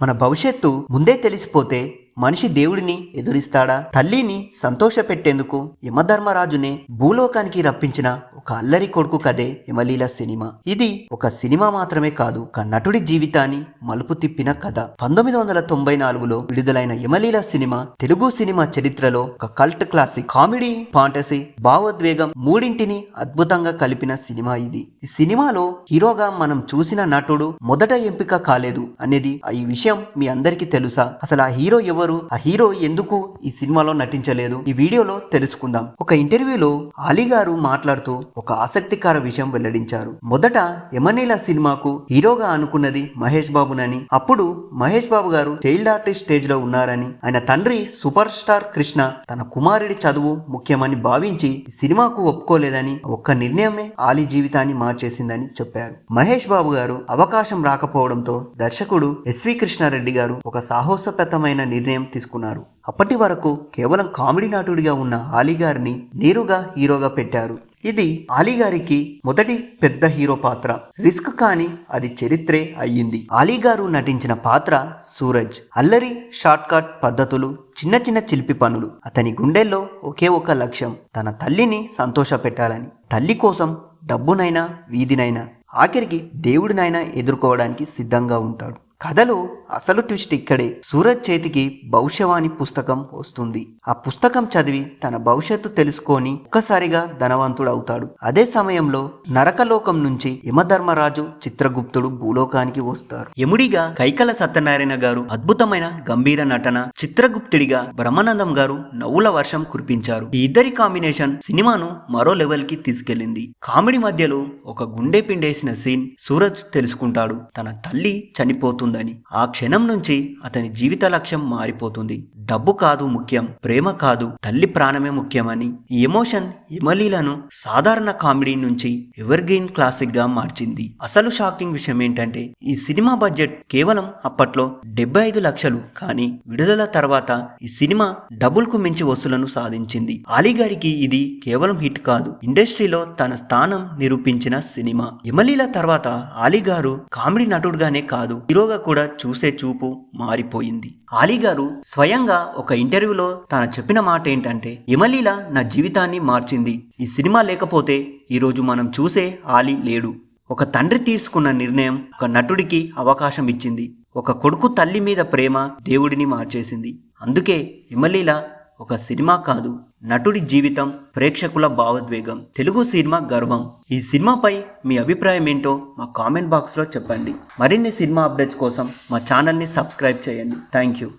మన భవిష్యత్తు ముందే తెలిసిపోతే మనిషి దేవుడిని ఎదురిస్తాడా? తల్లిని సంతోషపెట్టేందుకు యమధర్మరాజునే భూలోకానికి రప్పించిన ఒక అల్లరి కొడుకు కథే యమలీల సినిమా. ఇది ఒక సినిమా మాత్రమే కాదు ఒక నటుడి జీవితాన్ని మలుపు తిప్పిన కథ. పంతొమ్మిది వందల తొంభై నాలుగులో విడుదలైన యమలీల సినిమా తెలుగు సినిమా చరిత్రలో ఒక కల్ట్ క్లాసిక్ కామెడీ ఫాంటసీ భావోద్వేగం మూడింటిని అద్భుతంగా కలిపిన సినిమా ఇది. ఈ సినిమాలో హీరోగా మనం చూసిన నటుడు మొదట ఎంపిక కాలేదు అనేది ఈ విషయం మీ అందరికీ తెలుసా? అసలు ఆ హీరో ఎవరు? ఆ హీరో ఎందుకు ఈ సినిమాలో నటించలేదు? ఈ వీడియోలో తెలుసుకుందాం. ఒక ఇంటర్వ్యూలో అలీ గారు మాట్లాడుతూ ఒక ఆసక్తికర విషయం వెల్లడించారు. మొదట యమనీల సినిమాకు హీరోగా అనుకున్నది మహేష్ బాబునని అప్పుడు మహేష్ బాబు గారు చైల్డ్ ఆర్టిస్ట్ స్టేజ్లో ఉన్నారని ఆయన తండ్రి సూపర్ స్టార్ కృష్ణ తన కుమారుడి చదువు ముఖ్యమని భావించి సినిమాకు ఒప్పుకోలేదని ఒక్క నిర్ణయమే ఆలీ జీవితాన్ని మార్చేసిందని చెప్పారు. మహేష్ బాబు గారు అవకాశం రాకపోవడంతో దర్శకుడు ఎస్వి కృష్ణారెడ్డి గారు ఒక సాహసోపేతమైన నిర్ణయం తీసుకున్నారు. అప్పటి వరకు కేవలం కామెడీ నటుడిగా ఉన్న ఆలీగారిని నేరుగా హీరోగా పెట్టారు. ఇది ఆలీగారికి మొదటి పెద్ద హీరో పాత్ర. రిస్క్ కానీ అది చరిత్రే అయ్యింది. ఆలీగారు నటించిన పాత్ర సూరజ్. అల్లరి షార్ట్కట్ పద్ధతులు చిన్న చిన్న చిలిపి పనులు. అతని గుండెల్లో ఒకే ఒక లక్ష్యం. తన తల్లిని సంతోష పెట్టాలని తల్లి కోసం డబ్బునైనా వీధినైనా ఆఖరికి దేవుడినైనా ఎదుర్కోవడానికి సిద్ధంగా ఉంటాడు. కథలో అసలు ట్విస్ట్ ఇక్కడే. సూరజ్ చేతికి భవిష్యవాణి పుస్తకం వస్తుంది. ఆ పుస్తకం చదివి తన భవిష్యత్తు తెలుసుకొని ఒక్కసారిగా ధనవంతుడు అవుతాడు అదే సమయంలో నరకలోకం నుంచి యమధర్మరాజు చిత్రగుప్తుడు భూలోకానికి వస్తారు. యముడిగా కైకల సత్యనారాయణ గారు అద్భుతమైన గంభీర నటన చిత్రగుప్తుడిగా బ్రహ్మానందం గారు నవ్వుల వర్షం కురిపించారు. ఈ ఇద్దరి కాంబినేషన్ సినిమాను మరో లెవెల్కి తీసుకెళ్ళింది కామెడీ మధ్యలో ఒక గుండె పిండేసిన సీన్ సూరజ్ తెలుసుకుంటాడు. తన తల్లి చనిపోతుంది. చనిపోతుందని ఆ క్షణం నుంచి అతని జీవిత లక్ష్యం మారిపోతుంది. డబ్బు కాదు ముఖ్యం ప్రేమ కాదు తల్లి ప్రాణమే ముఖ్యమని ఈ ఎమోషన్ ఎమలీలను సాధారణ కామెడీ నుంచి ఎవర్ గ్రీన్ క్లాసిక్గా మార్చింది. అసలు షాకింగ్ విషయం ఏంటంటే ఈ సినిమా బడ్జెట్ కేవలం అప్పట్లో డెబ్బై ఐదు లక్షలు కానీ విడుదల తర్వాత ఈ సినిమా డబుల్కు మించి వసూలను సాధించింది. అలీ గారికి ఇది కేవలం హిట్ కాదు ఇండస్ట్రీలో తన స్థానం నిరూపించిన సినిమా. ఎమలీల తర్వాత అలీ గారు కామెడీ నటుడుగానే కాదు హీరోగా కూడా చూసే చూపు మారిపోయింది. అలీ గారు స్వయంగా ఒక ఇంటర్వ్యూలో తాను చెప్పిన మాట ఏంటంటే యమలీల నా జీవితాన్ని మార్చింది. ఈ సినిమా లేకపోతే ఈరోజు మనం చూసే ఆలీ లేడు. ఒక తండ్రి తీసుకున్న నిర్ణయం ఒక నటుడికి అవకాశం ఇచ్చింది. ఒక కొడుకు తల్లి మీద ప్రేమ దేవుడిని మార్చేసింది. అందుకే ఇమలీల ఒక సినిమా కాదు నటుడి జీవితం ప్రేక్షకుల భావోద్వేగం. తెలుగు సినిమా గర్వం. ఈ సినిమాపై మీ అభిప్రాయం ఏంటో మా కామెంట్ బాక్స్లో చెప్పండి. మరిన్ని సినిమా అప్డేట్స్ కోసం మా ఛానల్ని సబ్స్క్రైబ్ చేయండి. Thank you.